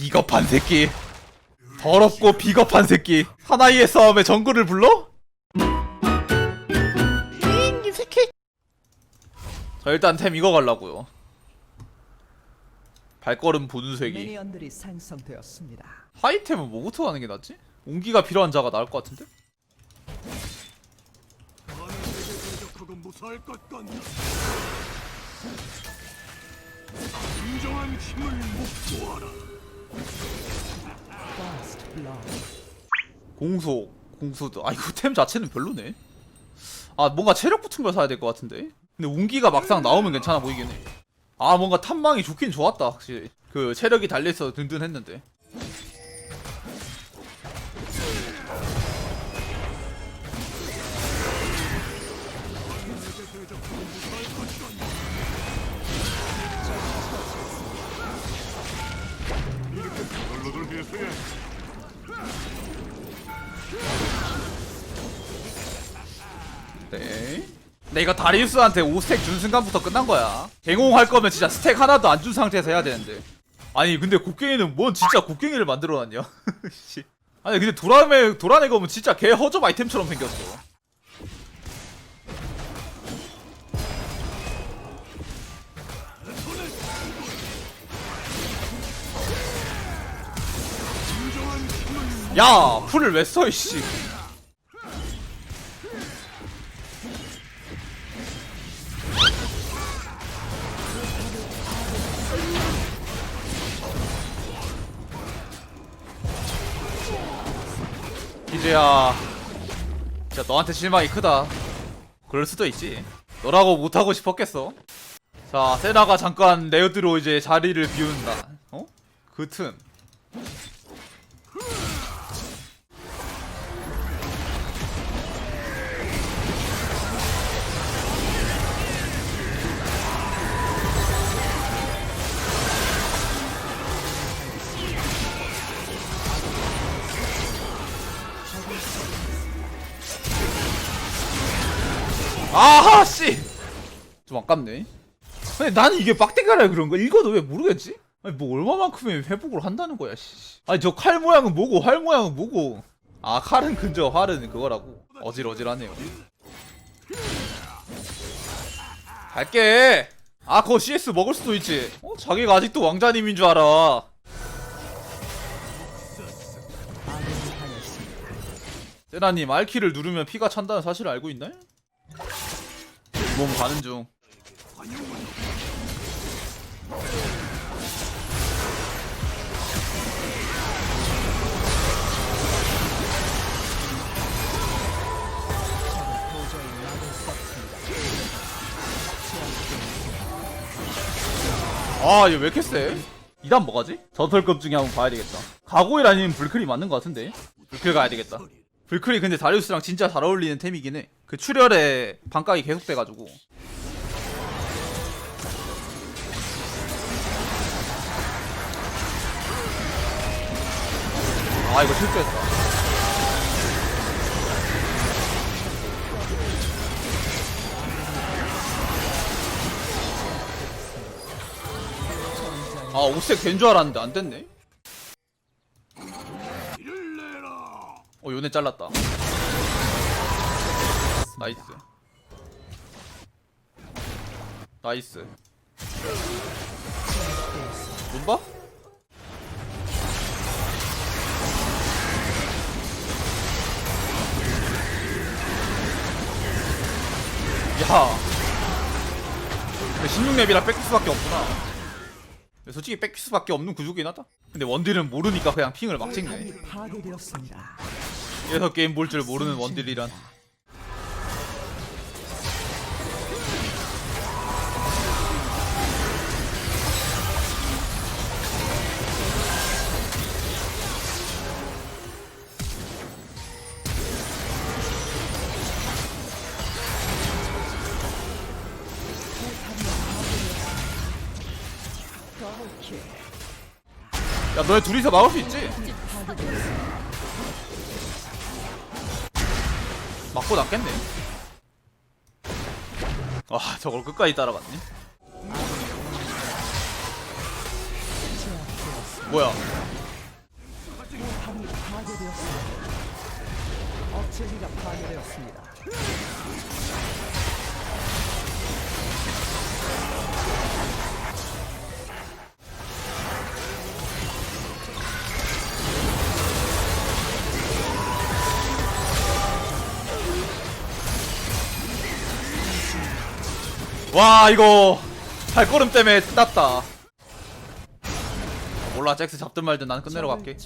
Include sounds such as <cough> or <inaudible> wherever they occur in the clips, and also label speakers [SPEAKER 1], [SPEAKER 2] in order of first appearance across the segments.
[SPEAKER 1] 비겁한 새끼. 더럽고 비겁한 새끼. 사나이의 싸움에 정글을 불러? 이 새끼. 자 일단 템 이거 갈라고요. 발걸음 분쇄기.
[SPEAKER 2] 미니언들이 생성되었습니다.
[SPEAKER 1] 하이템은 뭐부터 하는 게 낫지? 온기가 필요한 자가 나을 것 같은데?
[SPEAKER 3] 진정한 힘을 목도하라.
[SPEAKER 1] 공소 공소도. 아 이거 템 자체는 별로네. 아 뭔가 체력 붙은 걸 사야 될 것 같은데? 근데 운기가 막상 나오면 괜찮아 보이긴 해아 뭔가 탐망이 좋긴 좋았다 확실히. 그 체력이 달려있어 든든했는데 이거 다리우스한테 5스택 준 순간부터 끝난 거야. 갱홍 할 거면 진짜 스택 하나도 안 준 상태에서 해야 되는데. 아니 근데 곡괭이는 뭔 진짜 곡괭이를 만들어놨냐? <laughs> 씨. 아니 근데 도라메 도라네 검은 진짜 개 허접 아이템처럼 생겼어. 야 풀을 왜 써 이씨 이제야. 진짜 너한테 실망이 크다. 그럴 수도 있지. 너라고 못하고 싶었겠어? 자 세나가 잠깐 레어드로 이제 자리를 비운다. 어? 그틈 아하 씨! 좀 아깝네. 근데 나는 이게 빡대가라 그런 거 읽어도 왜 모르겠지? 아니 뭐 얼마만큼의 회복을 한다는 거야 씨. 아니 저 칼 모양은 뭐고 활 모양은 뭐고? 아 칼은 근저 활은 그거라고. 어질어질하네요. 갈게. 아 그거 CS 먹을 수도 있지. 어 자기가 아직도 왕자님인 줄 알아. 세나님 알키를 누르면 피가 찬다는 사실을 알고 있나요? 몸 가는 중. 아, 얘 왜 이렇게 세? 이단 뭐가지? 저털급 중에 한번 봐야 되겠다. 가고일 아니면 불클이 맞는 것 같은데? 불클 가야 되겠다. 불클이 근데 다리우스랑 진짜 잘 어울리는 템이긴 해. 그 출혈에 반각이 계속 돼가지고. 아, 이거 실수했다. 아, 옷색 된줄 알았는데 안 됐네.
[SPEAKER 3] 이를 내라.
[SPEAKER 1] 어 요네 잘랐다 나이스. 나이스. 눈봐? 야. 16렙이라 뺏길 수밖에 없구나. 근데 솔직히 뺏길 수밖에 없는 구조긴 하다. 근데 원딜은 모르니까 그냥 핑을 막 찍네. 이래서 게임 볼 줄 모르는 원딜이란 야 너네 둘이서 막을 수 있지? 맞고 낫겠네 와 저걸 끝까지 따라갔네 뭐야.
[SPEAKER 2] 억제기가 파괴되었습니다.
[SPEAKER 1] 와 이거 발걸음 때문에 땄다. 몰라 잭스 잡든 말든 난 끝내러 갈게.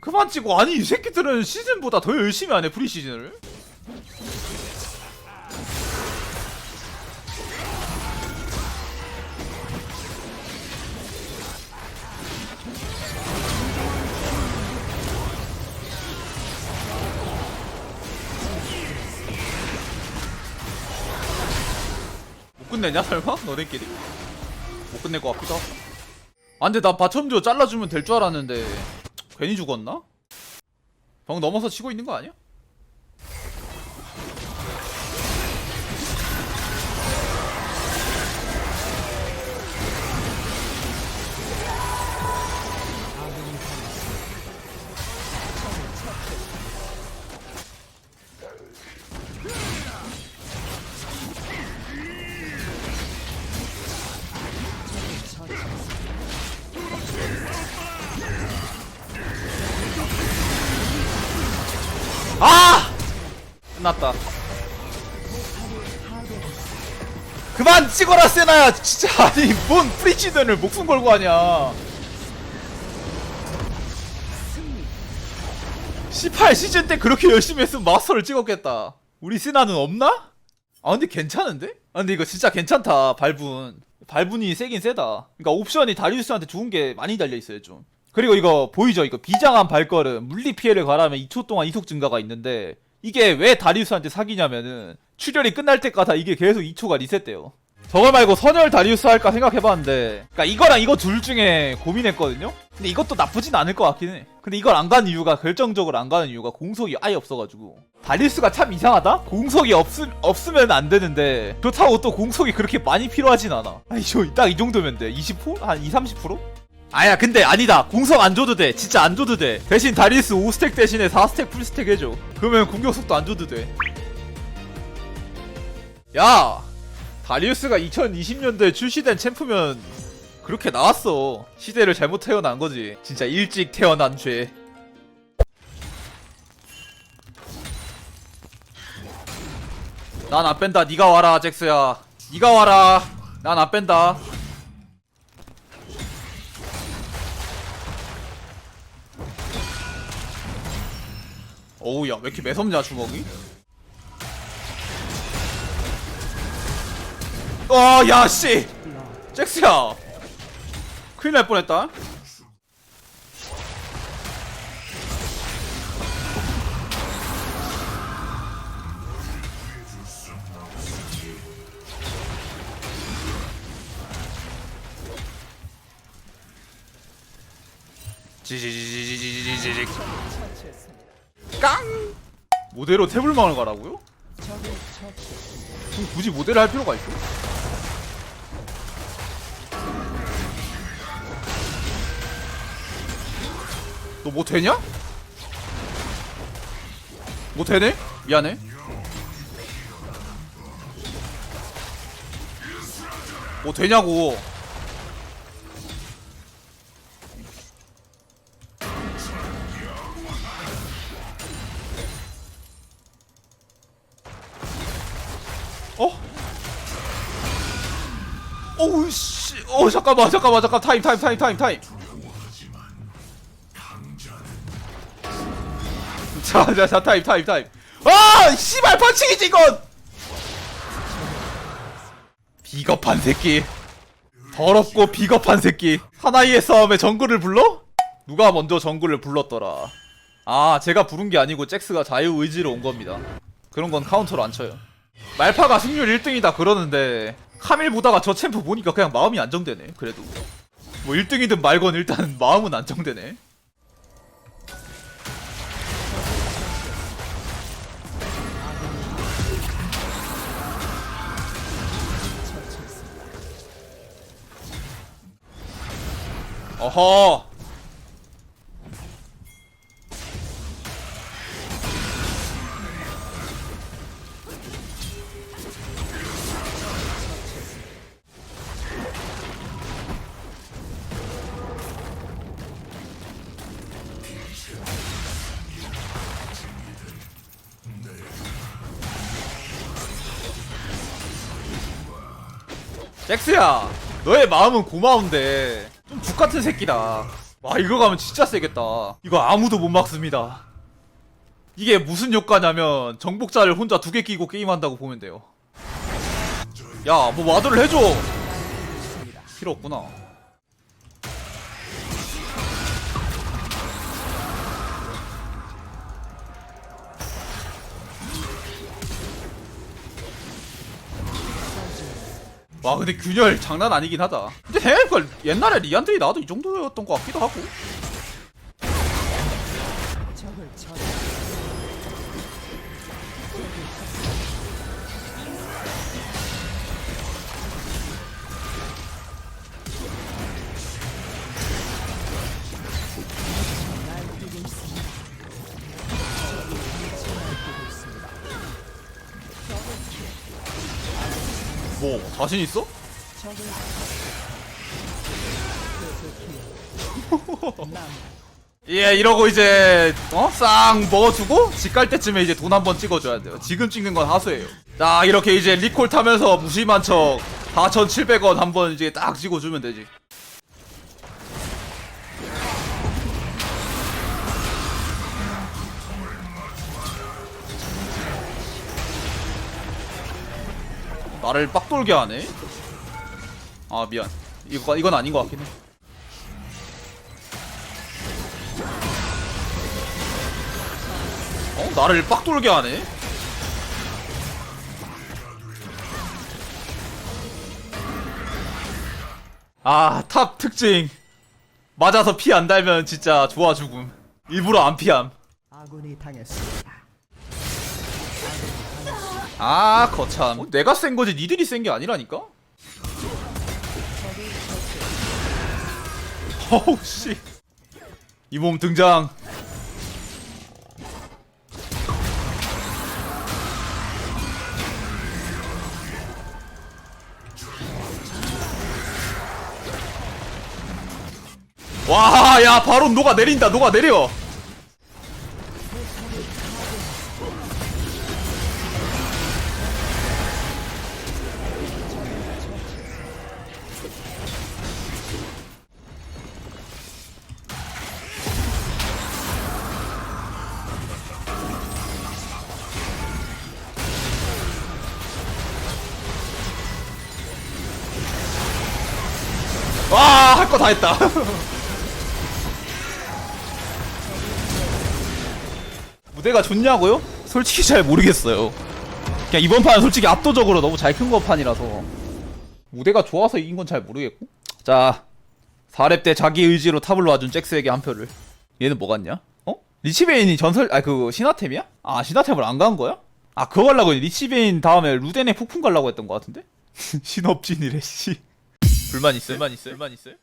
[SPEAKER 1] 그만 찍고 아니 이 새끼들은 시즌보다 더 열심히 하네 프리시즌을 끝내냐 설마? 너네끼리? 못 끝낼 것 같기도 하고 아 근데 나 바텀조 잘라주면 될 줄 알았는데 괜히 죽었나? 병 넘어서 치고 있는 거 아니야? 끝났다. 그만 찍어라 세나야. 진짜 <laughs> 아니 뭔 프리치든을 목숨 걸고 하냐. 18 시즌 때 그렇게 열심히 했으면 마스터를 찍었겠다. 우리 세나는 없나? 아 근데 괜찮은데? 아 근데 이거 진짜 괜찮다 발분. 발분이 세긴 세다. 그러니까 옵션이 다리우스한테 좋은 게 많이 달려있어요 좀. 그리고 이거 보이죠? 이거 비장한 발걸음. 물리 피해를 가하면 2초 동안 이속 증가가 있는데 이게 왜 다리우스한테 사기냐면은 출혈이 끝날 때마다 이게 계속 2초가 리셋돼요 저걸 말고 선열 다리우스 할까 생각해봤는데 그니까 이거랑 이거 둘 중에 고민했거든요 근데 이것도 나쁘진 않을 것 같긴 해 근데 이걸 안 가는 이유가 결정적으로 안 가는 이유가 공속이 아예 없어가지고 다리우스가 참 이상하다? 공속이 없, 없으면 안 되는데 그렇다고 또 공속이 그렇게 많이 필요하진 않아 아니 저딱이 정도면 돼 20%? 한 2, 30%? 아야 근데 아니다. 공석 안 줘도 돼. 진짜 안 줘도 돼. 대신 다리우스 5스택 대신에 4스택 풀스택 해줘. 그러면 공격 속도 안 줘도 돼야! 다리우스가 2020년도에 출시된 챔프면 그렇게 나왔어. 시대를 잘못 태어난 거지. 진짜 일찍 태어난 죄. 난 안 뺀다. 니가 와라 잭스야. 니가 와라. 난 안 뺀다 어우 야왜 이렇게 매섭냐 주먹이? 아 야씨! 잭스야! 큰일 날 뻔했다.
[SPEAKER 2] 지지지지지지지직
[SPEAKER 1] 깡! 모델로 태블망을
[SPEAKER 2] 처치했습니다.
[SPEAKER 1] 지금 굳이 모델을 할 필요가 있어? 너 뭐 되냐? 뭐 되네? 미안해. 뭐 되냐고. 어? 어우 씨. 어 잠깐만 잠깐만 잠깐 타임 타임 타임 타임 타임. <laughs> 자, 자, 자, 타임, 타임, 타임. 아, 씨발, 펀칭이지, 이건! 비겁한 새끼. 더럽고 비겁한 새끼. 하나이의 싸움에 정글을 불러? 누가 먼저 정글을 불렀더라. 아, 제가 부른 게 아니고 잭스가 자유의지로 온 겁니다. 그런 건 카운터로 안 쳐요. 말파가 승률 1등이다 그러는데, 카밀 보다가 저 챔프 보니까 그냥 마음이 안정되네, 그래도. 뭐 1등이든 말건 일단 <laughs> 마음은 안정되네. 어허 잭스야 너의 마음은 고마운데. 좀 죽같은 새끼다. 와 이거 가면 진짜 세겠다. 이거 아무도 못 막습니다. 이게 무슨 효과냐면 정복자를 혼자 두 개 끼고 게임한다고 보면 돼요. 야 뭐 와드를 해줘. 필요 없구나 와 근데 균열 장난 아니긴 하다. 근데 생각해보니까 옛날에 리안드리 나와도 이 정도였던 것 같기도 하고 뭐 자신 있어? <laughs> 예 이러고 이제 어? 싹 먹어주고 집 갈 때쯤에 이제 돈 한 번 찍어줘야 돼요 지금 찍는 건 하수예요 자 이렇게 이제 리콜 타면서 무심한 척 4,700원 한번 이제 딱 찍어주면 되지 나를 빡돌게 하네 아 미안 이거, 이건 아닌 것 같긴 해 어? 나를 빡돌게 하네? 아, 탑 특징. 맞아서 피 안 달면 진짜 좋아 죽음. 일부러 안 피함.
[SPEAKER 2] 아군이 당했습니다.
[SPEAKER 1] 아, 거참. 어, 내가 센 거지, 니들이 센 게 아니라니까? 어우, 씨. 이 몸 등장. 와, 야, 바로 녹아 내린다, 녹아 내려. 할 거 다 했다. <laughs> 무대가 좋냐고요? 솔직히 잘 모르겠어요. 그냥 이번 판은 솔직히 압도적으로 너무 잘 큰 거 판이라서 무대가 좋아서 이긴 건 잘 모르겠고. 자, 4렙 때 자기 의지로 탑을 놔준 잭스에게 한 표를. 얘는 뭐 같냐? 어? 리치베인이 전설, 아, 그, 신화템이야? 아, 신화템을 안 간 거야? 아, 그거 했는데 리치베인 다음에 루덴의 폭풍 가려고 했던 거 같은데? <laughs> 신업진이래, 씨. 불만 있어요? 불만 있어요? 불만 있어요?